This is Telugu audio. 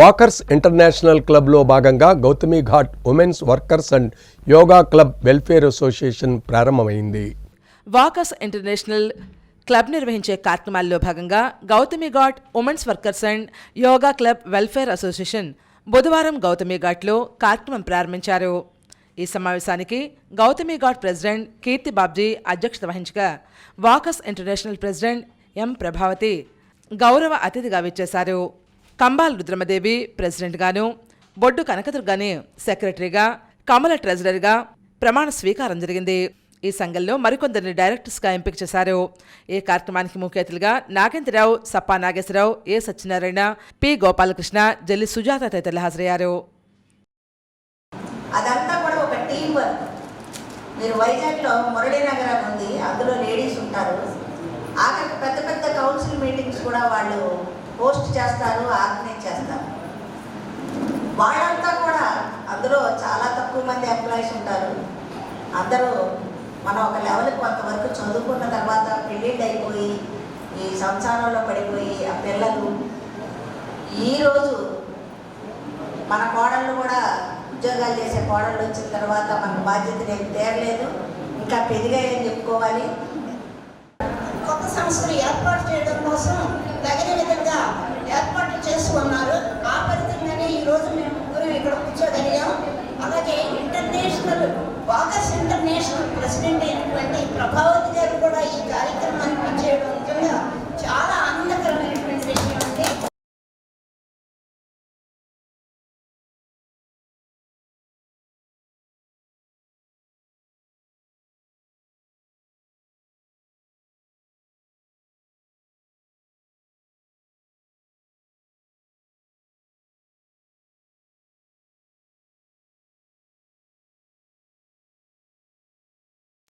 వాకర్స్ ఇంటర్నేషనల్ క్లబ్లో భాగంగా Gautami Ghat women's workers and yoga club welfare association ప్రారంభమైంది. వాకర్స్ ఇంటర్నేషనల్ క్లబ్ నిర్వహించే కార్యక్రమాల్లో భాగంగా Gautami Ghat women's workers and yoga club welfare association బుధవారం గౌతమి ఘాట్లో కార్యక్రమం ప్రారంభించారు. ఈ సమావేశానికి గౌతమి ఘాట్ ప్రెసిడెంట్ కీర్తి బాబ్జీ అధ్యక్షత వహించగా walkers international president M Prabhavathi గౌరవ అతిథిగా విచ్చేశారు. కంబాల్ రుద్రమదేవి ప్రెసిడెంట్గాను బొడ్డు కనకదుర్గాని సెక్రటరీగా కమల ట్రెజరర్గా ప్రమాణ స్వీకారం జరిగింది. ఈ సంఘంలో మరికొందరిని డైరెక్టర్స్గా ఎంపిక చేశారు. ఈ కార్యక్రమానికి ముఖ్య అతిథులుగా నాగేంద్రరావు సప్పా నాగేశ్వరరావు ఏ సత్యనారాయణ పి గోపాలకృష్ణ జల్లి సుజాత తదితరులు హాజరయ్యారు. అదంతా కూడా ఒక టీం వర్క్ మీరు వైజాగ్లో మురళీనగరం ఉంది అందులో లేడీస్ ఉంటారు. ఆఖరికి పెద్ద పెద్ద కౌన్సిల్ మీటింగ్స్ కూడా వాళ్ళు పోస్ట్ చేస్తారు ఆర్గనైజ్ చేస్తారు. వాళ్ళంతా కూడా అందులో చాలా తక్కువ మంది ఎంప్లాయీస్ ఉంటారు. అందరూ మనం ఒక లెవెల్కి కొంతవరకు చదువుకున్న తర్వాత పెళ్ళిళ్ళు అయిపోయి ఈ సంసారంలో పడిపోయి ఆ పిల్లలు ఈరోజు మన కోడళ్ళు కూడా ఉద్యోగాలు చేసే కోడళ్ళు వచ్చిన తర్వాత మన బాధ్యత నేను తేరలేదు. ఇంకా పెరిగాయని చెప్పుకోవాలి. సంస్థలు ఏర్పాటు చేయడం కోసం తగిన విధంగా ఏర్పాట్లు చేసుకున్నారు ఆ ఫలితంగానే ఈరోజు మేము ముగ్గురు ఇక్కడ కూర్చోగలిగాం. అలాగే ఇంటర్నేషనల్ బాగస్ ఇంటర్నేషనల్ ప్రెసిడెంట్ అయినటువంటి ప్రభావతి గారు కూడా ఈ